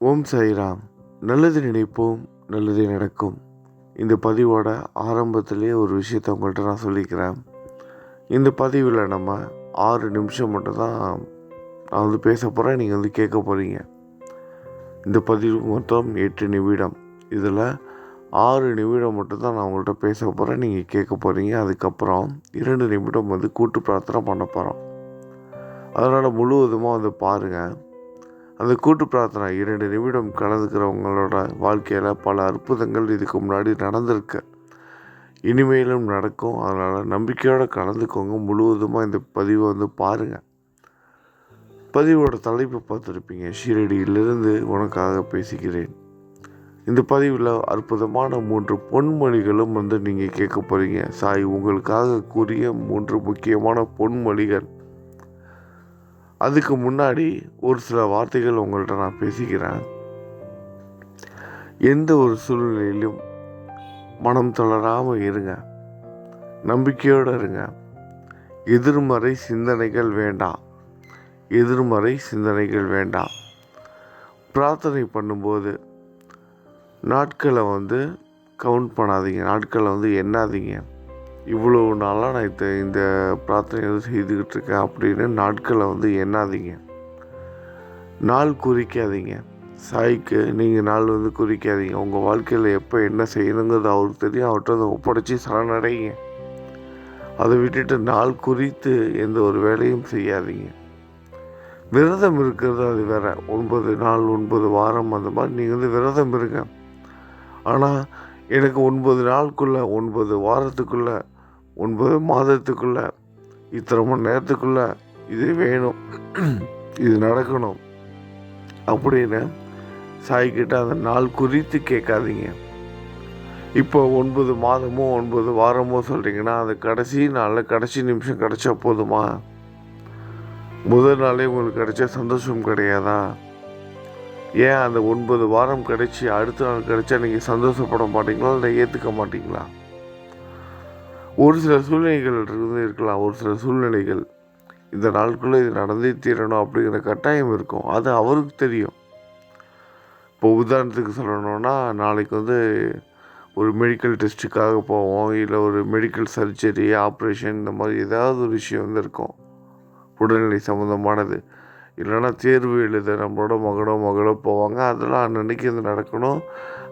ஓம் சாய்ராம். நல்லது நினைப்போம் நல்லதே நடக்கும். இந்த பதிவோட ஆரம்பத்திலே ஒரு விஷயத்தை உங்கள்கிட்ட நான் சொல்லிக்கிறேன். இந்த பதிவில் நம்ம ஆறு நிமிஷம் மட்டும் தான் நான் வந்து பேச போகிறேன் நீங்கள் வந்து கேட்க போகிறீங்க இந்த பதிவு மொத்தம் எட்டு நிமிடம். இதில் ஆறு நிமிடம் மட்டும்தான் நான் உங்கள்கிட்ட பேச போகிறேன் நீங்கள் கேட்க போகிறீங்க அதுக்கப்புறம் இரண்டு நிமிடம் வந்து கூட்டு பிரார்த்தனை பண்ண போகிறோம் அதனால் முழுவதுமாக வந்து பாருங்கள் அந்த கூட்டு பிரார்த்தனை இரண்டு நிமிடம் கலந்துக்கிறவங்களோட வாழ்க்கையில் பல அற்புதங்கள் இதுக்கு முன்னாடி நடந்திருக்கு. இனிமேலும் நடக்கும். அதனால் நம்பிக்கையோடு கலந்துக்கோங்க. முழுவதுமாக இந்த பதிவை வந்து பாருங்கள் பதிவோட தலைப்பு பார்த்துருப்பீங்க. ஷீரடியிலிருந்து உனக்காக பேசுகிறேன். இந்த பதிவில் அற்புதமான மூன்று பொன்மொழிகளும் வந்து நீங்கள் கேட்க போகிறீங்க சாய் உங்களுக்காக கூறிய மூன்று முக்கியமான பொன்மொழிகள். அதுக்கு முன்னாடி ஒரு சில வார்த்தைகள் உங்கள்கிட்ட நான் பேசிக்கிறேன். எந்த ஒரு சூழ்நிலையிலும் மனம் தளராமல் இருங்க. நம்பிக்கையோடு இருங்க. எதிர்மறை சிந்தனைகள் வேண்டாம் எதிர்மறை சிந்தனைகள் வேண்டாம் பிரார்த்தனை பண்ணும்போது நாட்களை வந்து கவுண்ட் பண்ணாதீங்க. நாட்களை வந்து எண்ணாதீங்க. இவ்வளோ நாளாக நான் இந்த இந்த பிரார்த்தனை செய்துக்கிட்டு இருக்கேன் அப்படின்னு நாட்களை வந்து எண்ணாதீங்க. நாள் குறிக்காதீங்க. சாய்க்கு நீங்கள் நாள் வந்து குறிக்காதீங்க. உங்கள் வாழ்க்கையில் எப்போ என்ன செய்யணுங்கிறது அவருக்கு தெரியும். அவர்கிட்ட அதை ஒப்படைச்சி சரணடைங்க. அதை விட்டுட்டு நாள் குறித்து எந்த ஒரு வேலையும் செய்யாதீங்க. விரதம் இருக்கிறது அது வேற. ஒன்பது நாள் ஒன்பது வாரம் அந்த மாதிரி நீங்கள் வந்து விரதம் இருங்க. ஆனால் எனக்கு ஒன்பது நாளுக்குள்ளே ஒன்பது வாரத்துக்குள்ளே ஒன்பது மாதத்துக்குள்ளே இத்தனை மணி நேரத்துக்குள்ளே இது வேணும். இது நடக்கணும். அப்படின்னு சாய்கிட்ட அந்த நாள் குறித்து கேட்காதீங்க. இப்போ ஒன்பது மாதமோ ஒன்பது வாரமோ சொல்கிறீங்கன்னா அது கடைசி நாளில் கடைசி நிமிஷம் கிடைச்சா போதுமா? முதல் நாளே உங்களுக்கு கிடைச்ச சந்தோஷம் கிடையாதா? ஏன் அந்த ஒன்பது வாரம் கிடைச்சி அடுத்த நாள் கிடைச்சா நீங்கள் சந்தோஷப்பட மாட்டீங்களா இல்லை ஏற்றுக்க மாட்டீங்களா? ஒரு சில சூழ்நிலைகள் இருந்து இருக்கலாம் ஒரு சில சூழ்நிலைகள் இந்த நாளுக்குள்ளே இது நடந்தே தீரணும் அப்படிங்கிற கட்டாயம் இருக்கும். அது அவருக்கு தெரியும். இப்போ உதாரணத்துக்கு சொல்லணும்னா நாளைக்கு வந்து ஒரு மெடிக்கல் டெஸ்ட்டுக்காக போவோம் இல்லை ஒரு மெடிக்கல் சர்ஜரி ஆப்ரேஷன் இந்த மாதிரி ஏதாவது ஒரு விஷயம் வந்து இருக்கும். உடல்நிலை சம்மந்தமானது இல்லைன்னா தேர்வு எழுத நம்மளோட மகனோ மகளோ போவாங்க. அதெல்லாம் அன்னன்னைக்கு அது நடக்கணும்.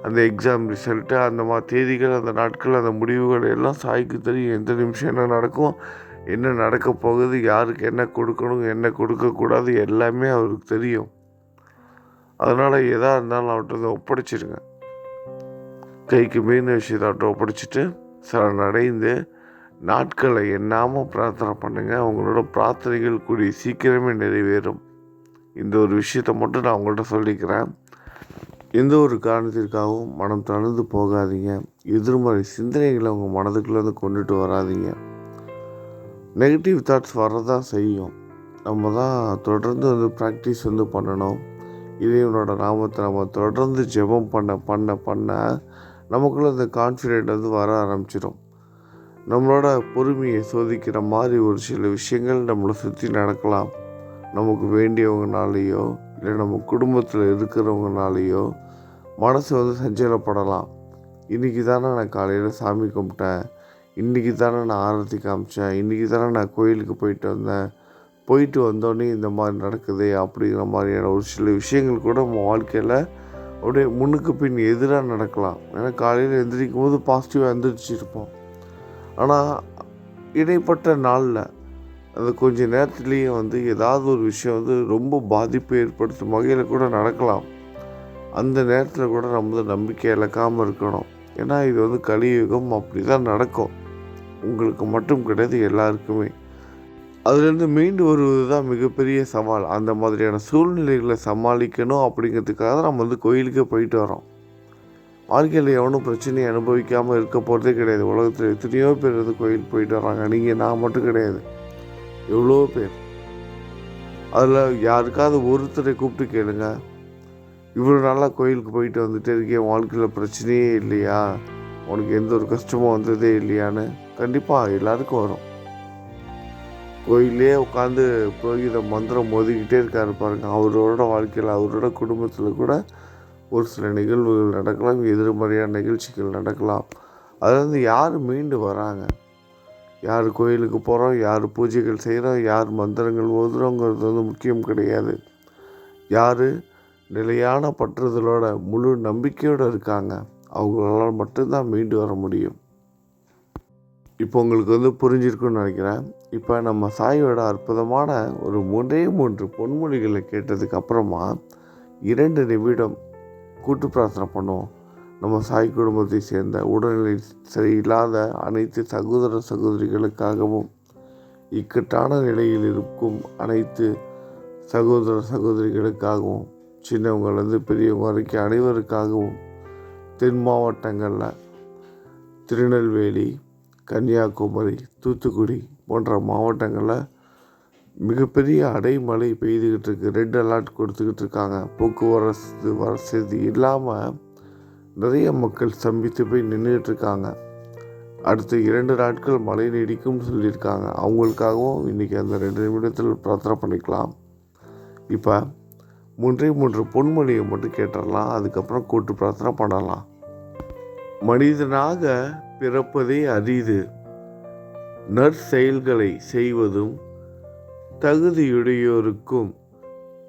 அந்த எக்ஸாம் ரிசல்ட்டு அந்த மாதிரி தேதிகள் அந்த நாட்கள் அந்த முடிவுகள் எல்லாம் சாய்க்கு தெரியும். எந்த நிமிஷம் என்ன நடக்கும் என்ன நடக்க போகுது யாருக்கு என்ன கொடுக்கணும் என்ன கொடுக்கக்கூடாது எல்லாமே அவருக்கு தெரியும். அதனால் எதாக இருந்தாலும் அவர்கிட்ட ஒப்படைச்சிடுங்க கைக்கு மீன் விஷயத்தை அவர்கிட்ட ஒப்படைச்சிட்டு சரணடைந்து நாட்களை எண்ணாமல் பிரார்த்தனை பண்ணுங்கள் அவங்களோட பிரார்த்தனைகள் கூடிய சீக்கிரமே நிறைவேறும். இந்த ஒரு விஷயத்தை மட்டும் நான் உங்கள்கிட்ட சொல்லிக்கிறேன். எந்த ஒரு காரணத்திற்காகவும் மனம் தளர்ந்து போகாதீங்க. எதிர்மறை சிந்தனைகளை உங்கள் மனதுக்குள்ளேருந்து கொண்டுட்டு வராதீங்க. நெகட்டிவ் தாட்ஸ் வரதான் செய்யும். நம்ம தான் தொடர்ந்து வந்து ப்ராக்டிஸ் வந்து பண்ணணும். இறைவனோட நாமத்தை நம்ம தொடர்ந்து ஜெபம் பண்ண பண்ண பண்ண நமக்குள்ளே இந்த கான்ஃபிடென்ட் வந்து வர ஆரம்பிச்சிடும் நம்மளோட பொறுமையை சோதிக்கிற மாதிரி ஒரு சில விஷயங்கள் நம்மளை சுற்றி நடக்கலாம். நமக்கு வேண்டியவங்கனாலேயோ இல்லை நம்ம குடும்பத்தில் இருக்கிறவங்கனாலேயோ மனசு வந்து சஞ்சலப்படலாம். இன்றைக்கி தானே நான் காலையில் சாமி கும்பிட்டேன். இன்றைக்கி தானே நான் ஆரத்தி காமிச்சேன். இன்றைக்கி தானே நான் கோயிலுக்கு போயிட்டு வந்தேன். போயிட்டு வந்தோடனே இந்த மாதிரி நடக்குது அப்படிங்கிற மாதிரியான ஒரு சில விஷயங்கள் கூட நம்ம வாழ்க்கையில் அப்படியே முன்னுக்கு பின் எதிராக நடக்கலாம். ஏன்னா காலையில் எந்திரிக்கும் போது பாசிட்டிவாக எந்திரிச்சிருப்போம். ஆனால் இடைப்பட்ட நாளில் அந்த கொஞ்ச நேரத்துலேயே வந்து ஏதாவது ஒரு விஷயம் வந்து ரொம்ப பாதிப்பு ஏற்படுத்தும் வகையில் கூட நடக்கலாம். அந்த நேரத்தில் கூட நம்ம வந்து நம்பிக்கை இழக்காமல் இருக்கணும். ஏன்னா இது வந்து கலியுகம் அப்படி தான் நடக்கும். உங்களுக்கு மட்டும் கிடையாது எல்லாருக்குமே. அதுலேருந்து மீண்டு வருவது தான் மிகப்பெரிய சவால். அந்த மாதிரியான சூழ்நிலைகளை சமாளிக்கணும் அப்படிங்கிறதுக்காக தான் நம்ம வந்து கோயிலுக்கே போயிட்டு வரோம் வாழ்க்கையில் எவனும் பிரச்சனையை அனுபவிக்காமல் இருக்க போகிறதே கிடையாது. உலகத்தில் எத்தனையோ பேர் வந்து கோயில் போயிட்டு வராங்க நீங்கள் நான் மட்டும் கிடையாது. எவ்வளோ பேர்? அதில் யாருக்காவது ஒருத்தரை கூப்பிட்டு கேளுங்க. இவ்வளோ நாளாக கோயிலுக்கு போயிட்டு வந்துட்டே இருக்கேன் வாழ்க்கையில் பிரச்சனையே இல்லையா? உனக்கு எந்த ஒரு கஷ்டமும் வந்ததே இல்லையான்னு கண்டிப்பாக எல்லாருக்கும் வரும். கோயிலே உட்காந்து புரோகித மந்திரம் மோதிக்கிட்டே இருக்காரு பாருங்க. அவரோட வாழ்க்கையில் அவரோட குடும்பத்தில் கூட ஒரு சில நிகழ்வுகள் நடக்கலாம் எதிர்மறையான நிகழ்ச்சிகள் நடக்கலாம். அதுலேருந்து யார் மீண்டு வராங்க? யார் கோயிலுக்கு போகிறோம் யார் பூஜைகள் செய்கிறோம் யார் மந்திரங்கள் ஓதுறோங்கிறது வந்து முக்கியம் கிடையாது. யார் நிலையான பற்றுதலோட முழு நம்பிக்கையோடு இருக்காங்க அவங்களால மட்டும்தான் மீண்டு வர முடியும். இப்போ உங்களுக்கு வந்து புரிஞ்சிருக்குன்னு நினைக்கிறேன். இப்போ நம்ம சாயோட அற்புதமான ஒரு மூன்றே மூன்று பொன்மொழிகளை கேட்டதுக்கு அப்புறமா இரண்டு நிமிடம் கூட்டு பிரார்த்தனை பண்ணுவோம். நம்ம சாய் குடும்பத்தை சேர்ந்த உடல்நிலை சரியில்லாத அனைத்து சகோதர சகோதரிகளுக்காகவும் இக்கட்டான நிலையில் இருக்கும் அனைத்து சகோதர சகோதரிகளுக்காகவும் சின்னவங்கலேருந்து பெரியவங்க வரைக்கும் அனைவருக்காகவும் தென் மாவட்டங்களில் திருநெல்வேலி கன்னியாகுமரி தூத்துக்குடி போன்ற மாவட்டங்களில் மிகப்பெரிய அடைமழை பெய்துக்கிட்டு இருக்கு. ரெட் அலர்ட் கொடுத்துக்கிட்டு இருக்காங்க. போக்குவரத்து வசதி இல்லாமல் நிறைய மக்கள் ஸ்தம்பித்து போய் நின்றுட்டு இருக்காங்க அடுத்த இரண்டு நாட்கள் மழை நீடிக்கும்னு சொல்லியிருக்காங்க. அவங்களுக்காகவும் இன்றைக்கி அந்த ரெண்டு நிமிடத்தில் பிரார்த்தனை பண்ணிக்கலாம். இப்போ மூன்றே மூன்று பொன்மொழியை மட்டும் கேட்டுடலாம். அதுக்கப்புறம் கூட்டு பிரார்த்தனை பண்ணலாம். மனிதனாக பிறப்பதே அரிது. நற்செயல்களை செய்வதும் தகுதியுடையோருக்கும்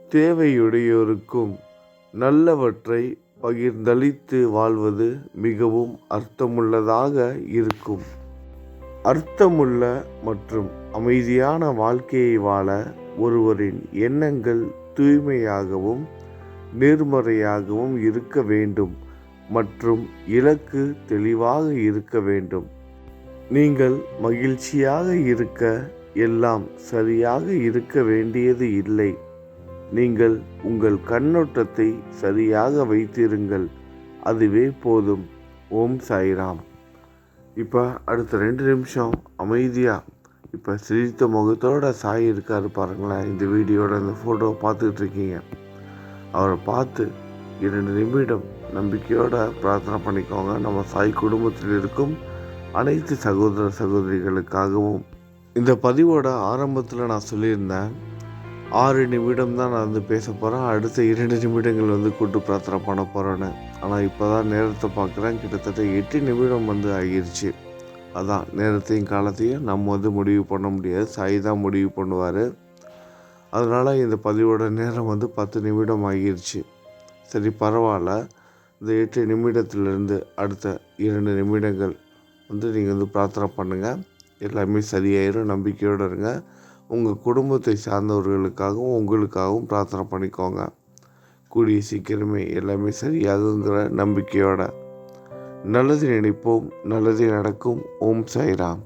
தேவையுடையோருக்கும் நல்லவற்றை பகிர்ந்தளித்து வாழ்வது மிகவும் அர்த்தமுள்ளதாக இருக்கும். அர்த்தமுள்ள மற்றும் அமைதியான வாழ்க்கையை வாழ ஒருவரின் எண்ணங்கள் தூய்மையாகவும் நேர்மறையாகவும் இருக்க வேண்டும் மற்றும் இலக்கு தெளிவாக இருக்க வேண்டும். நீங்கள் மகிழ்ச்சியாக இருக்க எல்லாம் சரியாக இருக்க வேண்டியது இல்லை. நீங்கள் உங்கள் கண்ணோட்டத்தை சரியாக வைத்திருங்கள். அதுவே போதும். ஓம் சாய்ராம். இப்போ அடுத்த ரெண்டு நிமிஷம் அமைதியாக இப்போ சிரித்த முகத்தோட சாய் இருக்கார் பாருங்களேன். இந்த வீடியோட இந்த ஃபோட்டோவை பார்த்துக்கிட்டு இருக்கீங்க. அவரை பார்த்து இரண்டு நிமிடம் நம்பிக்கையோட பிரார்த்தனை பண்ணிக்கோங்க. நம்ம சாய் குடும்பத்தில் இருக்கும் அனைத்து சகோதர சகோதரிகளுக்காகவும். இந்த பதிவோட ஆரம்பத்தில் நான் சொல்லியிருந்தேன் ஆறு நிமிடம் தான் நான் வந்து பேச போகிறேன் அடுத்த இரண்டு நிமிடங்கள் வந்து கூட்டு பிரார்த்தனை பண்ண போகிறேன்னு ஆனால் இப்போ தான் நேரத்தை பார்க்குறேன். கிட்டத்தட்ட எட்டு நிமிடம் வந்து ஆகிருச்சு. அதான் நேரத்தையும் காலத்தையும் நம்ம வந்து முடிவு பண்ண முடியாது. சாய் தான் முடிவு பண்ணுவார். அதனால் இந்த பதிவோட நேரம் வந்து பத்து நிமிடம் ஆகிருச்சு. சரி பரவாயில்ல. இந்த எட்டு நிமிடத்துலேருந்து அடுத்த இரண்டு நிமிடங்கள் வந்து நீங்கள் வந்து பிரார்த்தனை பண்ணுங்கள் எல்லாமே சரியாயிரும். நம்பிக்கையோடு இருங்க. உங்கள் குடும்பத்தை சார்ந்தவர்களுக்காகவும் உங்களுக்காகவும் பிரார்த்தனை பண்ணிக்கோங்க. கூடிய சீக்கிரமே எல்லாமே சரியாகுங்கிற நம்பிக்கையோட நல்லது நினைப்போம் நல்லது நடக்கும். ஓம் சாய்ராம்.